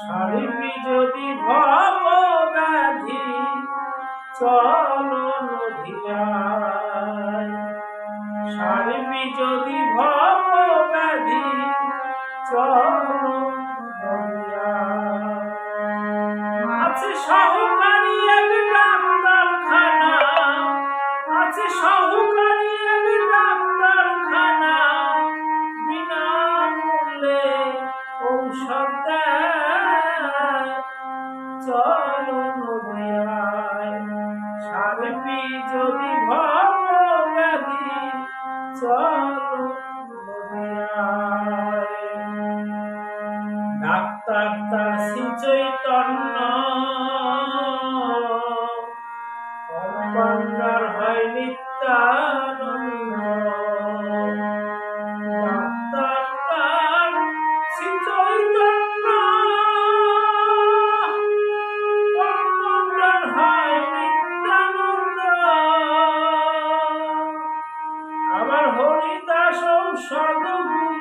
সারিবি যদি ভব ব্যাধি চল নদিয়ায় সারিবি যদি ভব ব্যাধি চল আছে সহকারী এক ডাক্তারখানা, আছে সহকারী সারবি যদি ভব চলো ডাক্তার তার শ্রী চৈতন্য। হয় নিত্যানন্দ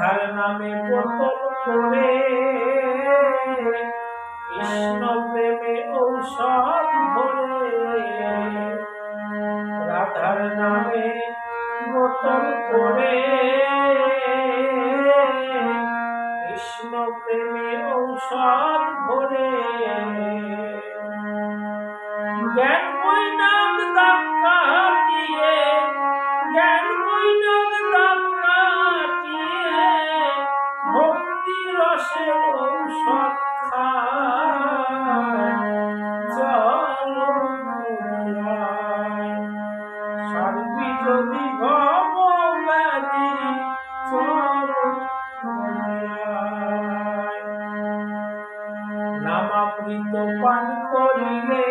রাধার নামে বোতল কৃষ্ণ প্রেমে ঔষধ ভরে রাধার নামে বোতল করে কৃষ্ণ প্রেমে ঔষধ ভরে। জ্ঞান ধাক্কা ঔষধ খায় চলো। সারবি যদি ভব ব্যাধি নামামৃত পান করিলে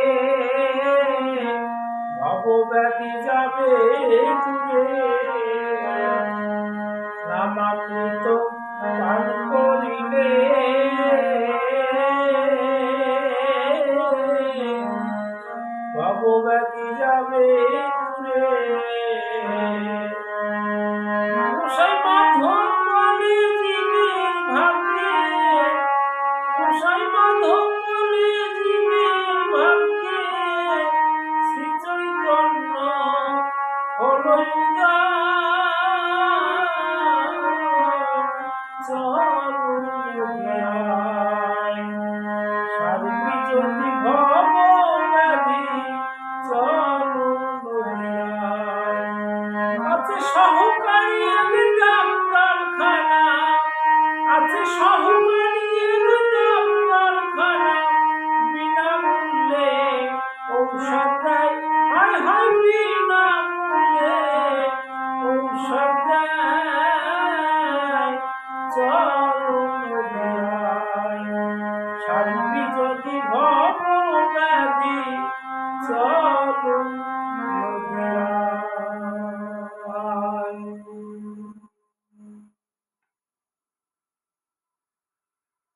যাবে দূরে ভবব্যাধি যাবে দূরে। গোসাই মাধব